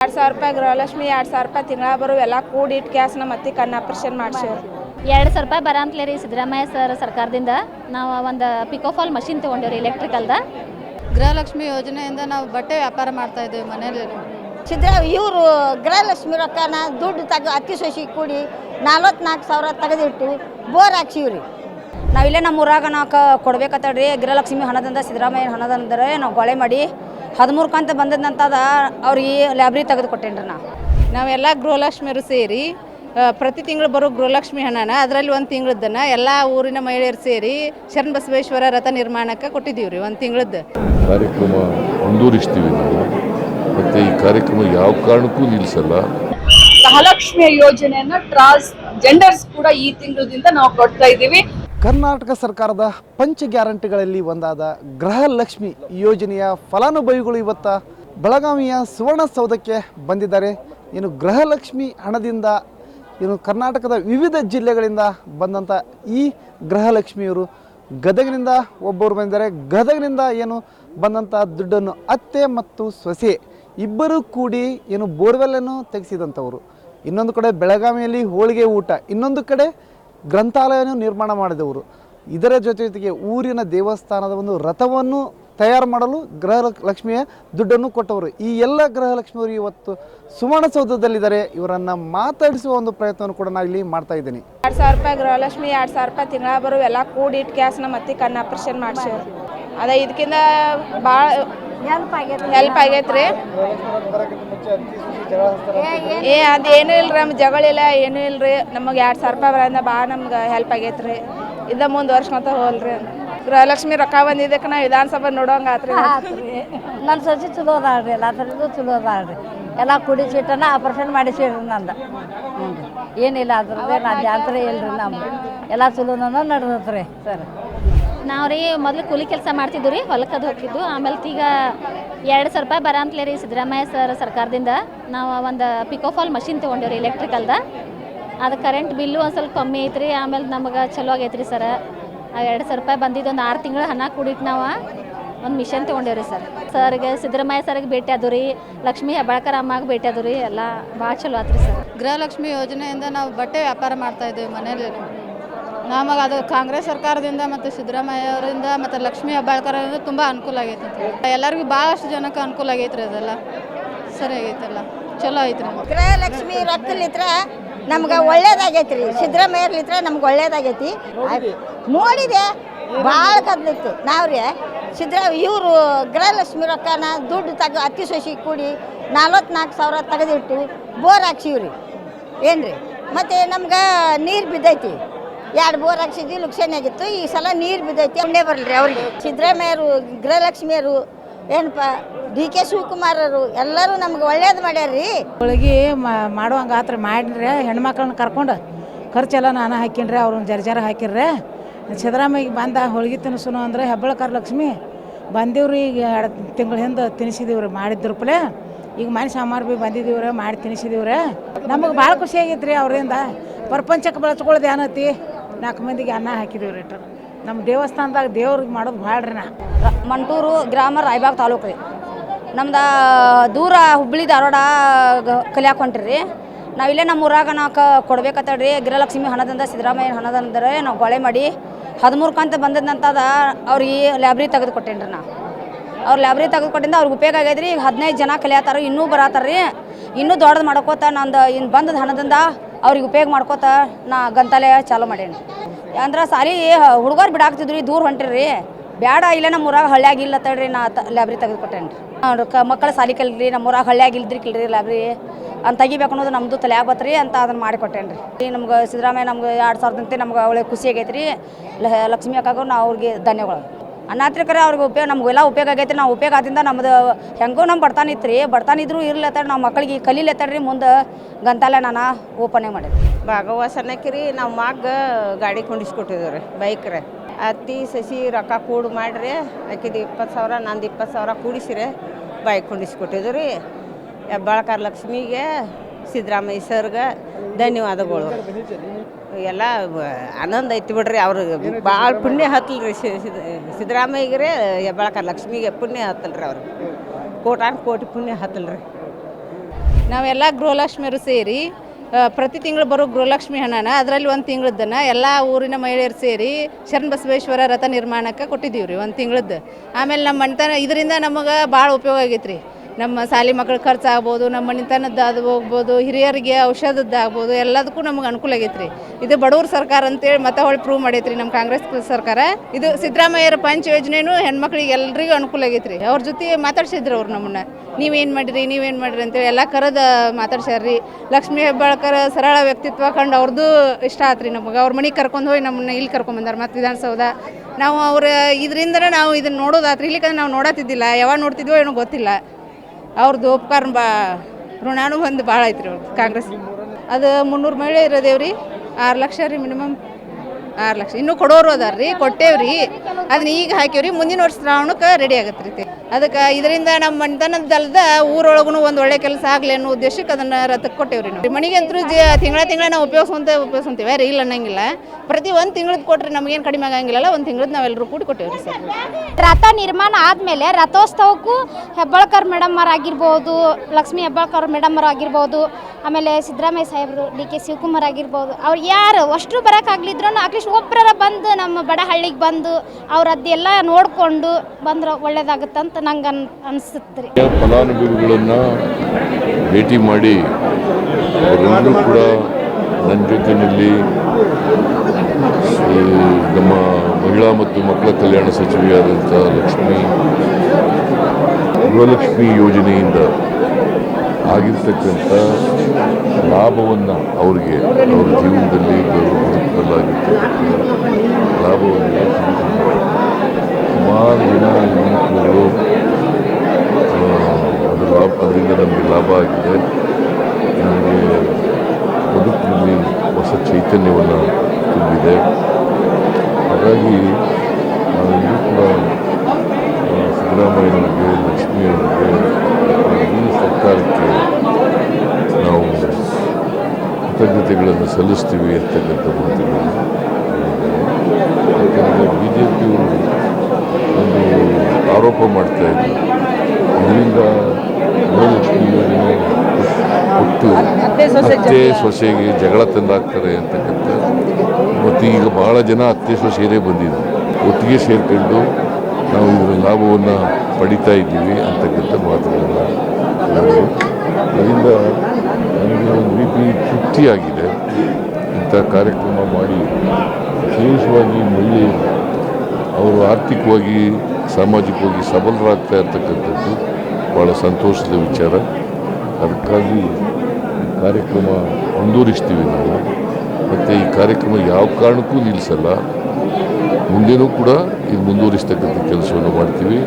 ಎರಡು ಸಾವಿರ ರೂಪಾಯಿ ಗೃಹಲಕ್ಷ್ಮಿ ಎರಡು ಸಾವಿರ ರೂಪಾಯಿ ತಿಂಗಳ ಬರೋ ಎಲ್ಲ ಕೂಡಿ ಇಟ್ಟು ನಮ್ಮ ಮತ್ತೆ ಕಣ್ಣು ಆಪರೇಷನ್ ಮಾಡ್ಸೇವ್ರಿ ಎರಡು ಸಾವಿರ ರೂಪಾಯಿ ಬರಂತಲೇ ರೀ ಸಿದ್ದರಾಮಯ್ಯ ಸರ್ ಸರ್ಕಾರದಿಂದ. ನಾವು ಒಂದು ಪಿಕೋಫಾಲ್ ಮಷಿನ್ ತೊಗೊಂಡೇವ್ರಿ ಎಲೆಕ್ಟ್ರಿಕಲ್ದ ಗೃಹಲಕ್ಷ್ಮಿ ಯೋಜನೆಯಿಂದ ನಾವು ಬಟ್ಟೆ ವ್ಯಾಪಾರ ಮಾಡ್ತಾ ಇದ್ದೇವೆ ಮನೇಲಿ ಸಿದ್ದರಾ ಇವರು ಗೃಹಲಕ್ಷ್ಮಿ ರೊಕ್ಕನ ದುಡ್ಡು ತಗ ಅಕ್ಕಿ ಸೊಸಿ ಕೂಡಿ ನಲ್ವತ್ನಾಲ್ಕು ಸಾವಿರ ತೆಗೆದಿಟ್ಟು ಬೋರ್ ಹಾಕ್ಸಿವ್ರಿ. ನಾವಿಲ್ಲೇ ನಮ್ಮ ಊರಾಗ ನಾವು ಕ ಕೊಡ್ಬೇಕತ್ತಡ್ರಿ ಗೃಹಲಕ್ಷ್ಮಿ ಹಣದಿಂದ ಸಿದ್ದರಾಮಯ್ಯ ಹಣದಂದ್ರೆ ನಾವು ಗೊಳೆ ಮಾಡಿ ಹದಿಮೂರು ಕಂತ ಬಂದದಂತದ ಅವ್ರಿಗೆ ಲ್ಯಾಬ್ರಿ ತೆಗೆದು ಕೊಟ್ಟೇನ್ರಿ ನಾ. ನಾವೆಲ್ಲ ಗೃಹಲಕ್ಷ್ಮಿಯರು ಸೇರಿ ಪ್ರತಿ ತಿಂಗಳು ಬರೋ ಗೃಹಲಕ್ಷ್ಮಿ ಹಣನ ಅದರಲ್ಲಿ ಒಂದು ತಿಂಗಳದ್ದನ್ನ ಎಲ್ಲ ಊರಿನ ಮಹಿಳೆಯರು ಸೇರಿ ಶರಣ ಬಸವೇಶ್ವರ ರಥ ನಿರ್ಮಾಣಕ್ಕೆ ಕೊಟ್ಟಿದ್ದೀವಿ ರೀ ಒಂದು ತಿಂಗಳದ್ದು. ಕಾರ್ಯಕ್ರಮ ಮುಂದುವರಿಸ್ತೀವಿ ನಾವು. ಮತ್ತೆ ಈ ಕಾರ್ಯಕ್ರಮ ಯಾವ ಕಾರಣಕ್ಕೂ ನಿಲ್ಲಿಸಲ್ಲ ಗೃಹಲಕ್ಷ್ಮಿಯ ಯೋಜನೆಯನ್ನ ಟ್ರಾನ್ಸ್ ಜೆಂಡರ್ಸ್ ಕೂಡ ಈ ತಿಂಗಳದಿಂದ ನಾವು ಕೊಡ್ತಾ ಇದ್ದೀವಿ. ಕರ್ನಾಟಕ ಸರ್ಕಾರದ ಪಂಚ ಗ್ಯಾರಂಟಿಗಳಲ್ಲಿ ಒಂದಾದ ಗೃಹಲಕ್ಷ್ಮಿ ಯೋಜನೆಯ ಫಲಾನುಭವಿಗಳು ಇವತ್ತ ಬೆಳಗಾವಿಯ ಸುವರ್ಣಸೌಧಕ್ಕೆ ಬಂದಿದ್ದಾರೆ. ಏನು ಗೃಹಲಕ್ಷ್ಮಿ ಹಣದಿಂದ ಏನು ಕರ್ನಾಟಕದ ವಿವಿಧ ಜಿಲ್ಲೆಗಳಿಂದ ಬಂದಂಥ ಈ ಗೃಹಲಕ್ಷ್ಮಿಯವರು ಗದಗಿನಿಂದ ಒಬ್ಬರು ಬಂದಿದ್ದಾರೆ. ಗದಗಿನಿಂದ ಏನು ಬಂದಂಥ ದುಡ್ಡನ್ನು ಅತ್ತೆ ಮತ್ತು ಸೊಸೆ ಇಬ್ಬರು ಕೂಡಿ ಏನು ಬೋರ್ವೆಲ್ಲನ್ನು ತೆಗೆಸಿದಂಥವರು ಇನ್ನೊಂದು ಕಡೆ ಬೆಳಗಾವಿಯಲ್ಲಿ ಹೋಳಿಗೆ ಊಟ, ಇನ್ನೊಂದು ಕಡೆ ಗ್ರಂಥಾಲಯವನ್ನು ನಿರ್ಮಾಣ ಮಾಡಿದವರು. ಇದರ ಜೊತೆ ಜೊತೆಗೆ ಊರಿನ ದೇವಸ್ಥಾನದ ಒಂದು ರಥವನ್ನು ತಯಾರು ಮಾಡಲು ಗೃಹ ಲಕ್ಷ್ಮಿಯ ದುಡ್ಡನ್ನು ಕೊಟ್ಟವರು. ಈ ಎಲ್ಲ ಗೃಹಲಕ್ಷ್ಮಿಯವರು ಇವತ್ತು ಸುವರ್ಣಸೌಧದಲ್ಲಿದ್ದಾರೆ ಇವರನ್ನು ಮಾತಾಡಿಸುವ ಒಂದು ಪ್ರಯತ್ನವನ್ನು ಕೂಡ ನಾನು ಇಲ್ಲಿ ಮಾಡ್ತಾ ಇದ್ದೀನಿ. ಎರಡು ಸಾವಿರ ರೂಪಾಯಿ ಗೃಹಲಕ್ಷ್ಮಿ, ಎರಡು ಸಾವಿರ ರೂಪಾಯಿ ತಿಂಗಳ ಬರೋ ಎಲ್ಲ ಕೂಡಿ ಇಟ್ಟು ಕ್ಯಾಸ್ನ ಮತ್ತೆ ಕಣ್ಣು ಆಪರೇಷನ್ ಮಾಡ್ಸೇವ್ರಿ ಅದೇ ಇದಕ್ಕಿಂತ ಭಾಳ ಹೆಲ್ಪ್ ಆಗೈತ್ರಿ ಏ ಅದು ಏನೂ ಇಲ್ರಿ, ನಮ್ಗೆ ಜಗಳಿಲ್ಲ ಏನೂ ಇಲ್ರಿ. ನಮಗೆ ಎರಡು ಸಾವಿರ ರೂಪಾಯಿ ಬರೋದ್ರಿಂದ ಭಾಳ ನಮ್ಗೆ ಹೆಲ್ಪ್ ಆಗೈತ್ರಿ ಇದ ಮುಂದೆ ವರ್ಷ ಹೋಲ್ರಿ. ಗೃಹಲಕ್ಷ್ಮಿ ರೊಕ್ಕ ಬಂದಿದ್ದಕ್ಕೆ ನಾ ವಿಧಾನಸಭೆ ನೋಡೋಂಗೆ ಆತ್ರಿ. ನನ್ನ ಸಸಿ ಚಲೋ ಅದಾಳ್ರಿ, ಎಲ್ಲ ಥರದ್ದು ಚಲೋ ಅದಾಳ್ರಿ. ಎಲ್ಲ ಕುಡಿಸಿಟ್ಟನ ಆಪರೇಷನ್ ಮಾಡಿಸಿಡ್ರಿ ನಂದು. ಏನಿಲ್ಲ, ಅದ್ರದ್ದೇ ನಾನು ಜಾತ್ರೆ ಇಲ್ರಿ ನಮ್ದು. ಎಲ್ಲ ಚಲೋನ ನಡೆದತ್ರಿ ಸರ್. ನಾವು ರೀ ಮೊದಲು ಕೂಲಿ ಕೆಲಸ ಮಾಡ್ತಿದ್ವು ರೀ, ಹೊಲಕ್ಕದು ಹೋಗ್ತಿದ್ದು ಆಮೇಲೆ ಈಗ ಎರಡು ಸಾವಿರ ರೂಪಾಯಿ ಬರಂತಲೇ ರೀ ಸಿದ್ದರಾಮಯ್ಯ ಸರ್ ಸರ್ಕಾರದಿಂದ. ನಾವು ಒಂದು ಪಿಕೋಫಾಲ್ ಮಷಿನ್ ತೊಗೊಂಡೇವ್ರಿ ಎಲೆಕ್ಟ್ರಿಕಲ್ದ ಅದು ಕರೆಂಟ್ ಬಿಲ್ಲು ಒಂದು ಸ್ವಲ್ಪ ಕಮ್ಮಿ ಐತ್ರಿ, ಆಮೇಲೆ ನಮಗೆ ಚಲೋ ಆಗೈತೆ ರೀ ಸರ್. ಆ ಎರಡು ಸಾವಿರ ರೂಪಾಯಿ ಬಂದಿದ್ದು ಒಂದು ಆರು ತಿಂಗಳು ಹಣ ಕೂಡಿಟ್ಟು ನಾವು ಒಂದು ಮಿಷನ್ ತೊಗೊಂಡೇವ್ರಿ ಸರ್. ಸರ್ಗೆ ಸಿದ್ದರಾಮಯ್ಯ ಸರ್ಗೆ ಭೇಟಿ ಆದವು ರೀ, ಲಕ್ಷ್ಮೀ ಹೆಬ್ಬಾಳ್ಕರ್ ಅಮ್ಮಗೆ ಭೇಟಿ ಆದವು ರೀ, ಎಲ್ಲ ಭಾಳ ಚಲೋ ಆತ್ರಿ ಸರ್. ಗೃಹಲಕ್ಷ್ಮಿ ಯೋಜನೆಯಿಂದ ನಾವು ಬಟ್ಟೆ ವ್ಯಾಪಾರ ಮಾಡ್ತಾ ಇದ್ದೀವಿ ಮನೇಲಿ ನಮಗೆ ಅದು ಕಾಂಗ್ರೆಸ್ ಸರ್ಕಾರದಿಂದ ಮತ್ತು ಸಿದ್ದರಾಮಯ್ಯ ಅವರಿಂದ ಮತ್ತು ಲಕ್ಷ್ಮೀ ಹೆಬ್ಬಾಳ್ಕರಿಂದ ಅವರಿಂದ ತುಂಬ ಅನುಕೂಲ ಆಗೈತೆ ಅಂತ ಎಲ್ಲರಿಗೂ ಭಾಳಷ್ಟು ಜನಕ್ಕೆ ಅನುಕೂಲ ಆಗೈತ್ರಿ ಅದೆಲ್ಲ. ಸರಿ ಆಗೈತಲ್ಲ. ಚಲೋ ಐತ್ರಿ ಗೃಹಲಕ್ಷ್ಮಿ ರೊಕ್ಕಲಿತ್ರ ನಮ್ಗೆ ಒಳ್ಳೇದಾಗೈತ್ರಿ. ಸಿದ್ದರಾಮಯ್ಯರ್ಲಿತ್ರ ನಮ್ಗೆ ಒಳ್ಳೇದಾಗೈತಿ. ಆಯ್ತು. ನೋಡಿದೆ. ಭಾಳ ಕದ್ಲಿತ್ತು ನಾವು ರೀ ಸಿದ್ದರಾ ಇವರು ಗೃಹಲಕ್ಷ್ಮಿ ರೊಕ್ಕನ ದುಡ್ಡು ತಗ ಅತ್ತಿ ಸೋಸಿ ಕೂಡಿ ನಲ್ವತ್ನಾಲ್ಕು ಸಾವಿರ ತೆಗೆದಿಟ್ಟು ಬೋರ್ ಹಾಕ್ಸಿವ್ರಿ. ರೀ ಮತ್ತು ನಮ್ಗೆ ನೀರು ಬಿದ್ದೈತಿ. ಎರಡು ಬೋರ್ ಹಾಕ್ಸಿದ್ವಿ ಲುಕ್ಷಣೆ ಆಗಿತ್ತು. ಈ ಸಲ ನೀರು ಬಿದ್ದೈತಿ ಅವನೇ ಬರಲ್ರಿ ಅವ್ರಿಗೆ. ಸಿದ್ದರಾಮಯ್ಯರು, ಗೃಹಲಕ್ಷ್ಮಿಯರು, ಏನಪ್ಪ ಡಿ ಕೆ ಶಿವಕುಮಾರರು, ಎಲ್ಲರೂ ನಮ್ಗೆ ಒಳ್ಳೇದು ಮಾಡ್ಯಾರ್ರಿ. ಹೋಳಿಗೆ ಮಾಡುವಂಗೆ ಆತ್ರ ಮಾಡಿದ್ರೆ ಹೆಣ್ಮಕ್ಳನ್ನ ಕರ್ಕೊಂಡು ಖರ್ಚೆಲ್ಲ ನಾನು ಹಾಕಿನ್ರಿ, ಅವ್ರನ್ನ ಜರ್ಜರ ಜರ ಹಾಕಿರ್ರೆ. ಸಿದ್ದರಾಮಯ್ಯ ಬಂದ ಹೋಳಿಗೆ ತಿನ್ಸುನು ಅಂದ್ರೆ ಹೆಬ್ಬಳಕರ್ ಲಕ್ಷ್ಮಿ ಬಂದಿವ್ರಿ, ಈಗ ಎರಡು ತಿಂಗಳ ಹಿಂದೆ ತಿನ್ಸಿದೀವ್ರಿ, ಮಾಡಿದ್ರ ಪ್ಲೇ ಈಗ ಮನೆ ಸಾಮಾರು ಭೀ ಬಂದಿದ್ದೀವ್ರಿ ಮಾಡಿ ತಿನ್ಸಿದೀವ್ರಿ. ನಮಗೆ ಭಾಳ ಖುಷಿಯಾಗಿತ್ತು ರೀ ಅವರಿಂದ. ಪ್ರಪಂಚಕ್ಕೆ ಬಳಸ್ಕೊಳ್ಳೋದು ಏನೈತಿ? ನಾಲ್ಕು ಮಂದಿಗೆ ಅನ್ನ ಹಾಕಿದೀವ್ರಿ ಇಟ್ಟು ನಮ್ಮ ದೇವಸ್ಥಾನದಾಗ ದೇವ್ರಿಗೆ ಮಾಡೋದು ಭಾಳ ರೀ ನಾ. ಮಂಟೂರು ಗ್ರಾಮ ರಾಯಬಾಗ್ ತಾಲೂಕು ರೀ. ನಮ್ದು ದೂರ ಹುಬ್ಬಳ್ಳಿ ಧಾರವಾಡ ಕಲಿಯಾಕ ಹೊಂಟ್ರಿ ನಾವಿಲ್ಲೇ ನಮ್ಮ ಊರಾಗ ನಾವು ಕ ಕೊಡ್ಬೇಕತ್ತಡ್ರಿ ಗೃಹಲಕ್ಷ್ಮಿ ಹಣದಿಂದ, ಸಿದ್ದರಾಮಯ್ಯ ಹಣದಂದ್ರೆ ನಾವು ಗೊಳೆ ಮಾಡಿ ಹದಿಮೂರು ಕಂತ ಬಂದದಂತದ ಅವ್ರಿಗೆ ಲ್ಯಾಬ್ರಿ ತೆಗೆದು ಕೊಟ್ಟೇನ್ರಿ ನಾ. ಅವ್ರ ಲ್ಯಾಬ್ರಿ ತೆಗೆದು ಕೊಟ್ಟಿಂದ ಅವ್ರಿಗೆ ಉಪಯೋಗ ರೀ ಈಗ ಹದಿನೈದು ಜನ ಕಲಿಯತ್ತಾರ, ಇನ್ನೂ ಬರತ್ತಾರ ರೀ ಇನ್ನೂ ದೊಡ್ಡದು ಮಾಡ್ಕೋತ ನಂದು ಇನ್ನು ಬಂದದ ಹಣದಿಂದ ಅವ್ರಿಗೆ ಉಪಯೋಗ ಮಾಡ್ಕೋತ ನಾ ಗ್ರಂಥಾಲಯ ಚಾಲೂ ಮಾಡೇನಿ. ಅಂದ್ರೆ ಸಾಲಿ ಹುಡುಗರು ಬಿಡಾಕ್ತಿದ್ರು ರೀ, ದೂರ ಹೊಂಟ್ರಿ. ಬ್ಯಾಡ, ಇಲ್ಲ ನಮ್ಮ ಊರಾಗ ಹಳ್ಳ್ಯಾಗ ಇಲ್ಲ ತಡ್ರಿ, ನಾ ಲ್ಯಾಬ್ರಿ ತೆಗೆದು ಕೊಟ್ಟೇನ್ರಿ ಅವ್ರು ಕ ಮಕ್ಕಳ ಸಾಲಿ ಕಲ್ರಿ, ನಮ್ಮ ಊರಾಗ ಹಳ್ಳ್ಯಾಗ ಇಲ್ದ್ರಿ ಕಿಲ್ರಿ ಲ್ಯಾಬ್ರಿ ಅಂತ ತೆಗಿಬೇಕು ಅನ್ನೋದು ನಮ್ಮದು ತಲೆ ಬತ್ರಿ, ಅಂತ ಅದನ್ನ ಮಾಡಿ ಕೊಟ್ಟೇನ್ರಿ ಈ ನಮ್ಗೆ ಸಿದ್ದರಾಮಯ್ಯ ನಮ್ಗೆ ಎರಡು ಸಾವಿರದಂತೆ ನಮ್ಗೆ ಒಳ್ಳೆ ಖುಷಿ ಆಗೈತೆ ರೀ ಲಕ್ಷ್ಮಿ ಅಕ್ಕಾಗ ನಾವು ಅವ್ರಿಗೆ ಧನ್ಯಗಳು ಅನ್ನಾತ್ರಿಕರ ಅವ್ರಿಗೆ ಉಪಯೋಗ, ನಮಗೆಲ್ಲ ಉಪಯೋಗ ಆಗೈತೆ. ನಾವು ಉಪಯೋಗ ಆದಿಂದ ನಮ್ಮದು ಹೆಂಗೋ ನಮ್ಮ ಬಡತಾನ ಇತ್ತು ರೀ ಬಡತಾನ ಇದ್ರೂ ಇರ್ಲತ್ತಾರ ನಮ್ಮ ಮಕ್ಕಳಿಗೆ ಕಲೀಲತ್ತಾರ ಮುಂದೆ ಗ್ರಂಥಾಲಯ ನಾನು ಓಪನೇ ಮಾಡಿದೆ ರೀ ನಾವು ಮಗ ಗಾಡಿ ಕೊಂಡಿಸ್ಕೊಟ್ಟಿದ್ದೀವಿ ರೀ ಬೈಕ್ ರೀ. ಅತ್ತಿ, ಸಸಿ ರೊಕ್ಕ ಕೂಡು ಮಾಡಿರಿ. ಆಕಿದು ಇಪ್ಪತ್ತು ಸಾವಿರ, ನಂದು ಇಪ್ಪತ್ತು ಸಾವಿರ ಕೂಡಿಸಿರಿ. ಬೈಕ್ ಕೊಂಡಿಸ್ಕೊಟ್ಟಿದ್ದೀವಿ ರೀ ಹೆಬ್ಬಾಳ್ಕರ್ ಲಕ್ಷ್ಮಿಗೆ ಸಿದ್ದರಾಮಯ್ಯ ಸರ್ಗೆ ಧನ್ಯವಾದಗಳು. ಎಲ್ಲ ಆನಂದ ಐತಿ ಬಿಡ್ರಿ ಅವ್ರಿಗೆ ಭಾಳ ಪುಣ್ಯ ಹತ್ತಲ್ರಿ ಸಿದ್ದರಾಮಯ್ಯಗ್ರೆ, ಹೆಬ್ಬಾಳಕ ಲಕ್ಷ್ಮಿಗೆ ಪುಣ್ಯ ಹತ್ತಲ್ರಿ ಅವ್ರಿಗೆ ಕೋಟಾನ್ ಕೋಟಿ ಪುಣ್ಯ ಹತ್ತಲ್ರಿ. ನಾವೆಲ್ಲ ಗೃಹಲಕ್ಷ್ಮಿಯರು ಸೇರಿ ಪ್ರತಿ ತಿಂಗಳು ಬರೋ ಗೃಹಲಕ್ಷ್ಮಿ ಹಣನ ಅದರಲ್ಲಿ ಒಂದು ತಿಂಗಳದ್ದನ್ನು ಎಲ್ಲ ಊರಿನ ಮಹಿಳೆಯರು ಸೇರಿ ಶರಣ ಬಸವೇಶ್ವರ ರಥ ನಿರ್ಮಾಣಕ್ಕೆ ಕೊಟ್ಟಿದ್ದೀವಿ ರೀ ಒಂದು ತಿಂಗಳದ್ದು. ಆಮೇಲೆ ನಮ್ಮ ಮಣ್ತನ ಇದರಿಂದ ನಮಗೆ ಭಾಳ ಉಪಯೋಗ ಆಗೈತೆ ರೀ ನಮ್ಮ ಶಾಲಿ ಮಕ್ಕಳ ಖರ್ಚು ಆಗ್ಬೋದು ನಮ್ಮ ಮನೆತನದ್ದು ಅದು ಹೋಗ್ಬೋದು, ಹಿರಿಯರಿಗೆ ಔಷಧದ್ದು ಆಗ್ಬೋದು ಎಲ್ಲದಕ್ಕೂ ನಮಗೆ ಅನುಕೂಲ ಆಗೈತೆ ರೀ ಇದು ಬಡವ್ರ ಸರ್ಕಾರ ಅಂತೇಳಿ ಮತ್ತೆ ಹೊಳ್ಳಿ ಪ್ರೂವ್ ಮಾಡೈತೆ ರೀ ನಮ್ಮ ಕಾಂಗ್ರೆಸ್ ಸರ್ಕಾರ. ಇದು ಸಿದ್ದರಾಮಯ್ಯರ ಪಂಚ ಯೋಜನೆನೂ ಹೆಣ್ಮಕ್ಳಿಗೆ ಎಲ್ಲರಿಗೂ ಅನುಕೂಲ ಆಗೈತೆ ರೀ ಅವ್ರ ಜೊತೆ ಮಾತಾಡ್ಸಿದ್ರು ಅವ್ರು ನಮ್ಮನ್ನ. ನೀವೇನು ಮಾಡಿರಿ ನೀವೇನು ಮಾಡಿರಿ ಅಂತೇಳಿ ಎಲ್ಲ ಕರೆದ ಮಾತಾಡ್ಸ್ಯಾರ ಲಕ್ಷ್ಮೀ ಹೆಬ್ಬಾಳ್ಕರ್ ಸರಳ ವ್ಯಕ್ತಿತ್ವ ಕಂಡು ಅವ್ರದ್ದು ಇಷ್ಟ ಆತ್ರಿ ನಮಗೆ. ಅವ್ರ ಮನೆಗೆ ಕರ್ಕೊಂಡು ಹೋಗಿ ನಮ್ಮನ್ನ ಇಲ್ಲಿ ಕರ್ಕೊಂಬಂದಾರ ಮತ್ತು ವಿಧಾನಸೌಧ. ನಾವು ಅವ್ರ, ಇದರಿಂದನೇ ನಾವು ಇದನ್ನು ನೋಡೋದಾತ್ರಿ ಇಲ್ಲಿಕಂದ್ರೆ ನಾವು ನೋಡತ್ತಿದ್ದಿಲ್ಲ ಯಾವಾಗ ನೋಡ್ತಿದ್ವೋ ಏನೋ ಗೊತ್ತಿಲ್ಲ. ಅವ್ರದ್ದು ಉಪಕಾರ ಬಾ, ಋಣಾನು ಒಂದು ಭಾಳ ಐತ್ರಿ ಅವ್ರದ್ದು ಕಾಂಗ್ರೆಸ್. ಅದು ಮುನ್ನೂರು ಮಹಿಳೆ ಇರೋದೇವ್ರಿ, ಆರು ಲಕ್ಷ ರೀ ಮಿನಿಮಮ್ ಆರು ಲಕ್ಷ. ಇನ್ನೂ ಕೊಡೋರು ಅದಾರ ರೀ ಕೊಟ್ಟೇವ್ರಿ. ಅದನ್ನ ಈಗ ಹಾಕಿವ್ರಿ, ಮುಂದಿನ ವರ್ಷ ಶ್ರಾವಣಕ್ಕೆ ರೆಡಿ ಆಗತ್ತೆ ಅದಕ್ಕೆ ಇದರಿಂದ ನಮ್ಮ ಮನೆತನದಲ್ದ ಊರೊಳಗೂ ಒಂದು ಒಳ್ಳೆ ಕೆಲಸ ಆಗಲಿ ಅನ್ನೋ ಉದ್ದೇಶಕ್ಕೆ ಅದನ್ನು ರಥಕ್ಕೆ ಕೊಟ್ಟೇವ್ರಿ ನಾವು. ಮನೆಗಂತೂ ಜ, ತಿಂಗಳ ತಿಂಗಳ ನಾವು ಉಪಯೋಗಿಸ್ಕೊಂತ, ಉಪಯೋಗಿಸ್ಕೊಂತೀವಿ. ರೀ, ಇಲ್ಲ ಅನ್ನಂಗಿಲ್ಲ. ಪ್ರತಿ ಒಂದು ತಿಂಗಳದ್ದು ಕೊಟ್ರೆ ನಮಗೇನು ಕಡಿಮೆ ಆಗಂಗಿಲ್ಲ ಒಂದು ತಿಂಗಳದ್ದು ನಾವೆಲ್ಲರೂ ಕೂಡಿ ಕೊಟ್ಟೇವ್ರಿ ಸರ್. ರಥ ನಿರ್ಮಾಣ ಆದಮೇಲೆ ರಥೋತ್ಸವಕ್ಕೂ ಹೆಬ್ಬಾಳ್ಕರ್ ಮೇಡಮ್ ಆಗಿರ್ಬೋದು, ಲಕ್ಷ್ಮೀ ಹೆಬ್ಬಾಳ್ಕರ್ ಮೇಡಮ್ ಆಗಿರ್ಬೋದು, ಆಮೇಲೆ ಸಿದ್ದರಾಮಯ್ಯ ಸಾಹೇಬರು ಡಿ ಕೆ ಶಿವಕುಮಾರ್ ಆಗಿರ್ಬೋದು, ಅವ್ರು ಯಾರು ಅಷ್ಟು ಬರೋಕ್ಕಾಗ್ಲಿದ್ರು ಅಟ್ಲೀಸ್ಟ್ ಒಬ್ಬರ ಬಂದು ನಮ್ಮ ಬಡ ಹಳ್ಳಿಗೆ ಬಂದು ಅವ್ರು ಅದೆಲ್ಲ ನೋಡಿಕೊಂಡು ಬಂದ್ರೆ ಒಳ್ಳೇದಾಗುತ್ತಂತ ನಂಗೆ ಅನ್ ಅನಿಸುತ್ತೆ ರೀ ಫಲಾನುಭವಿಗಳನ್ನು ಭೇಟಿ ಮಾಡಿ ಅವರೆಲ್ಲರೂ ಕೂಡ ನನ್ನ ಜೊತೆಯಲ್ಲಿ ನಮ್ಮ ಮಹಿಳಾ ಮತ್ತು ಮಕ್ಕಳ ಕಲ್ಯಾಣ ಸಚಿವೆಯಾದಂಥ ಲಕ್ಷ್ಮಿ ಗೃಹಲಕ್ಷ್ಮಿ ಯೋಜನೆಯಿಂದ ಆಗಿರ್ತಕ್ಕಂಥ ಲಾಭವನ್ನು ಅವರಿಗೆ, ಅವರ ಜೀವನದಲ್ಲಿ ಬದುಕಲಾಗಿರ್ತಕ್ಕಂಥ ಲಾಭವನ್ನು. ಸುಮಾರು ಜನ ಹೆಣ್ಮಕ್ಳುಗಳು ಅದು ಲಾಭ, ಅದರಿಂದ ನಮಗೆ ಲಾಭ ಆಗಿದೆ ನಮಗೆ ಬದುಕಿನಲ್ಲಿ ಹೊಸ ಚೈತನ್ಯವನ್ನು ತುಂಬಿದೆ ಹಾಗಾಗಿ ನಾವೆಲ್ಲರೂ ಕೂಡ ಆ, ಸಿದ್ದರಾಮಯ್ಯನವರಿಗೆ ಲಕ್ಷ್ಮಿಯವರಿಗೆ ಈ ಸರ್ಕಾರಕ್ಕೆ ನಾವು ಕೃತಜ್ಞತೆಗಳನ್ನು ಸಲ್ಲಿಸ್ತೀವಿ ಅಂತಕ್ಕಂಥ ಮಾತುಗಳನ್ನು ಯಾಕಂದರೆ ಬಿ ಜೆ ಪಿಯವರು ಒಂದು ಆರೋಪ ಮಾಡ್ತಾ ಇದ್ದರು ಇದರಿಂದ ಗೃಹಲಕ್ಷ್ಮಿ ಯೋಜನೆ ಕೊಟ್ಟು ಅತ್ತೆ ಸೊಸೆಗೆ ಜಗಳ ತಂದಾಗ್ತಾರೆ ಅಂತಕ್ಕಂಥ ಮತ್ತು ಈಗ ಬಹಳ ಜನ ಅತ್ತೆ ಸೊಸೆಯರೇ ಬಂದಿದ್ದಾರೆ. ಒಟ್ಟಿಗೆ ಸೇರ್ಕೊಂಡು ನಾವು ಇದರ ಲಾಭವನ್ನು ಪಡಿತಾ ಇದ್ದೀವಿ ಅಂತಕ್ಕಂಥ ಮಾತುಗಳನ್ನು. ಅದರಿಂದ ನಮಗೆ ಒಂದು ರೀತಿ ತೃಪ್ತಿಯಾಗಿದೆ. ಇಂಥ ಕಾರ್ಯಕ್ರಮ ಮಾಡಿ ವಿಶೇಷವಾಗಿ ಮಹಿಳೆಯರು ಅವರು ಆರ್ಥಿಕವಾಗಿ, ಸಾಮಾಜಿಕವಾಗಿ ಸಬಲರಾಗ್ತಾ ಇರ್ತಕ್ಕಂಥದ್ದು ಭಾಳ ಸಂತೋಷದ ವಿಚಾರ. ಅದಕ್ಕಾಗಿ ಈ ಕಾರ್ಯಕ್ರಮ ಮುಂದುವರಿಸ್ತೀವಿ ನಾವು. ಮತ್ತು ಈ ಕಾರ್ಯಕ್ರಮ ಯಾವ ಕಾರಣಕ್ಕೂ ನಿಲ್ಲಿಸಲ್ಲ. ಮುಂದೇನೂ ಕೂಡ ಇದು ಮುಂದುವರಿಸ್ತಕ್ಕಂಥ ಕೆಲಸವನ್ನು ಮಾಡ್ತೀವಿ.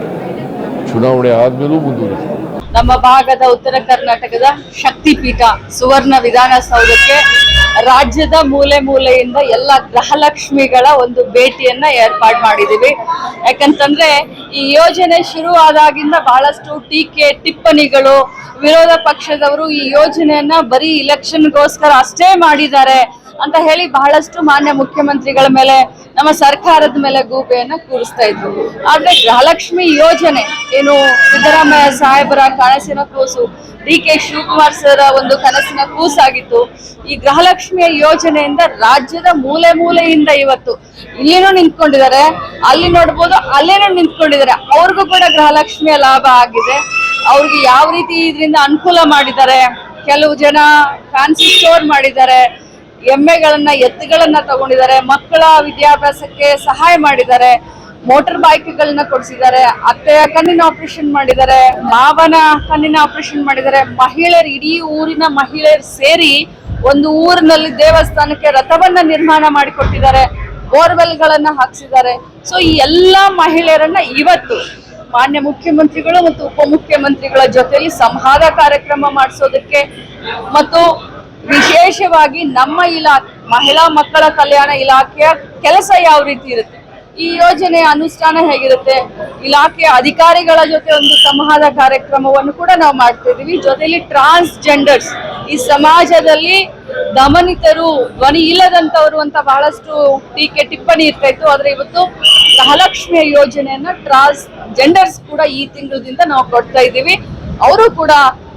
ಚುನಾವಣೆ ಆದಮೇಲೂ ಮುಂದುವರಿಸ್ತೀವಿ. ನಮ್ಮ ಭಾಗದ ಉತ್ತರ ಕರ್ನಾಟಕದ ಶಕ್ತಿಪೀಠ ಸುವರ್ಣ ವಿಧಾನಸೌಧಕ್ಕೆ ರಾಜ್ಯದ ಮೂಲೆ ಮೂಲೆಯಿಂದ ಎಲ್ಲ ಗೃಹಲಕ್ಷ್ಮಿಗಳ ಒಂದು ಭೇಟಿಯನ್ನ ಏರ್ಪಾಡು ಮಾಡಿದೀವಿ. ಯಾಕಂತಂದ್ರೆ ಈ ಯೋಜನೆ ಶುರುವಾದಾಗಿಂದ ಬಹಳಷ್ಟು ಟೀಕೆ, ಟಿಪ್ಪಣಿಗಳು ವಿರೋಧ ಪಕ್ಷದವರು ಈ ಯೋಜನೆಯನ್ನ ಬರೀ ಇಲೆಕ್ಷನ್ಗೋಸ್ಕರ ಅಷ್ಟೇ ಮಾಡಿದ್ದಾರೆ ಅಂತ ಹೇಳಿ ಬಹಳಷ್ಟು ಮಾನ್ಯ ಮುಖ್ಯಮಂತ್ರಿಗಳ ಮೇಲೆ, ನಮ್ಮ ಸರ್ಕಾರದ ಮೇಲೆ ಗೂಬೆಯನ್ನ ಕೂರಿಸ್ತಾ ಇದ್ರು. ಆದ್ರೆ ಗೃಹಲಕ್ಷ್ಮಿ ಯೋಜನೆ ಏನು ಸಿದ್ದರಾಮಯ್ಯ ಸಾಹೇಬರ ಕನಸಿನ ಕೂಸು ಡಿ ಕೆ ಶಿವಕುಮಾರ್ ಸರ್ ಒಂದು ಕನಸಿನ ಕೂಸಾಗಿತ್ತು. ಈ ಗೃಹಲಕ್ಷ್ಮಿಯ ಯೋಜನೆಯಿಂದ ರಾಜ್ಯದ ಮೂಲೆ ಮೂಲೆಯಿಂದ ಇವತ್ತು ಇಲ್ಲಿನೂ ನಿಂತ್ಕೊಂಡಿದ್ದಾರೆ. ಅಲ್ಲಿ ನೋಡ್ಬೋದು, ಅಲ್ಲೇನೂ ನಿಂತ್ಕೊಂಡಿದ್ದಾರೆ. ಅವ್ರಿಗೂ ಕೂಡ ಗೃಹಲಕ್ಷ್ಮಿಯ ಲಾಭ ಆಗಿದೆ. ಅವ್ರಿಗೆ ಯಾವ ರೀತಿ ಇದರಿಂದ ಅನುಕೂಲ ಮಾಡಿದ್ದಾರೆ? ಕೆಲವು ಜನ ಫ್ಯಾನ್ಸಿ ಸ್ಟೋರ್ ಮಾಡಿದ್ದಾರೆ. ಎಮ್ಮೆಗಳನ್ನ, ಎತ್ತುಗಳನ್ನ ತಗೊಂಡಿದ್ದಾರೆ. ಮಕ್ಕಳ ವಿದ್ಯಾಭ್ಯಾಸಕ್ಕೆ ಸಹಾಯ ಮಾಡಿದ್ದಾರೆ. ಮೋಟಾರ್ ಬೈಕ್ಗಳನ್ನ ಕೊಡಿಸಿದ್ದಾರೆ. ಅತ್ತೆಯ ಕಣ್ಣಿನ ಆಪರೇಷನ್ ಮಾಡಿದ್ದಾರೆ. ಮಾವನ ಕಣ್ಣಿನ ಆಪರೇಷನ್ ಮಾಡಿದ್ದಾರೆ. ಮಹಿಳೆಯರು, ಇಡೀ ಊರಿನ ಮಹಿಳೆಯರು ಸೇರಿ ಒಂದು ಊರಿನಲ್ಲಿ ದೇವಸ್ಥಾನಕ್ಕೆ ರಥವನ್ನ ನಿರ್ಮಾಣ ಮಾಡಿಕೊಟ್ಟಿದ್ದಾರೆ. ಬೋರ್ವೆಲ್ಗಳನ್ನ ಹಾಕ್ಸಿದ್ದಾರೆ. ಸೊ ಈ ಎಲ್ಲಾ ಮಹಿಳೆಯರನ್ನ ಇವತ್ತು ಮಾನ್ಯ ಮುಖ್ಯಮಂತ್ರಿಗಳು ಮತ್ತು ಉಪಮುಖ್ಯಮಂತ್ರಿಗಳ ಜೊತೆಯಲ್ಲಿ ಸಂವಾದ ಕಾರ್ಯಕ್ರಮ ಮಾಡಿಸೋದಕ್ಕೆ ಮತ್ತು ವಿಶೇಷವಾಗಿ ನಮ್ಮ ಇಲಾಖೆ ಮಹಿಳಾ ಮಕ್ಕಳ ಕಲ್ಯಾಣ ಇಲಾಖೆಯ ಕೆಲಸ ಯಾವ ರೀತಿ ಇರುತ್ತೆ? ಈ ಯೋಜನೆ ಅನುಷ್ಠಾನ ಹೇಗಿರುತ್ತೆ? ಇಲಾಖೆಯ ಅಧಿಕಾರಿಗಳ ಜೊತೆ ಒಂದು ಸಂವಾದ ಕಾರ್ಯಕ್ರಮವನ್ನು ಕೂಡ ನಾವು ಮಾಡ್ತಾ ಇದೀವಿ ಜೊತೆಯಲ್ಲಿ ಟ್ರಾನ್ಸ್ಜೆಂಡರ್ಸ್ ಈ ಸಮಾಜದಲ್ಲಿ ದಮನಿತರು, ಧ್ವನಿ ಇಲ್ಲದಂತವರು ಅಂತ ಬಹಳಷ್ಟು ಟೀಕೆ, ಟಿಪ್ಪಣಿ ಇರ್ತಾ ಇತ್ತು. ಆದ್ರೆ ಇವತ್ತು ಗೃಹಲಕ್ಷ್ಮಿಯ ಯೋಜನೆಯನ್ನ ಟ್ರಾನ್ಸ್ ಜೆಂಡರ್ಸ್ ಕೂಡ ಈ ತಿಂಗಳದಿಂದ ನಾವು ಕೊಡ್ತಾ ಇದ್ದೀವಿ. ಅವರು ಕೂಡ,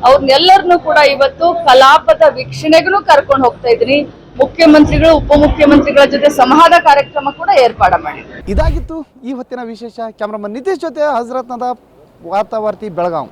ಅವ್ರನ್ನೆಲ್ಲರನ್ನೂ ಕೂಡ ಇವತ್ತು ಕಲಾಪದ ವೀಕ್ಷಣೆಗೂ ಕರ್ಕೊಂಡು ಹೋಗ್ತಾ ಇದ್ದೀನಿ ಮುಖ್ಯಮಂತ್ರಿಗಳು, ಉಪಮುಖ್ಯಮಂತ್ರಿಗಳ ಜೊತೆ ಸಂವಾದ ಕಾರ್ಯಕ್ರಮ ಕೂಡ ಏರ್ಪಾಡ ಮಾಡಿ ಇದಾಗಿತ್ತು ಈ ಹೊತ್ತಿನ ವಿಶೇಷ. ಕ್ಯಾಮ್ರಾಮನ್ ನಿತೀಶ್ ಜೊತೆ ಹಜರತ್ನದ ವಾರ್ತಾವಾರ್ತಿ ಬೆಳಗಾವ್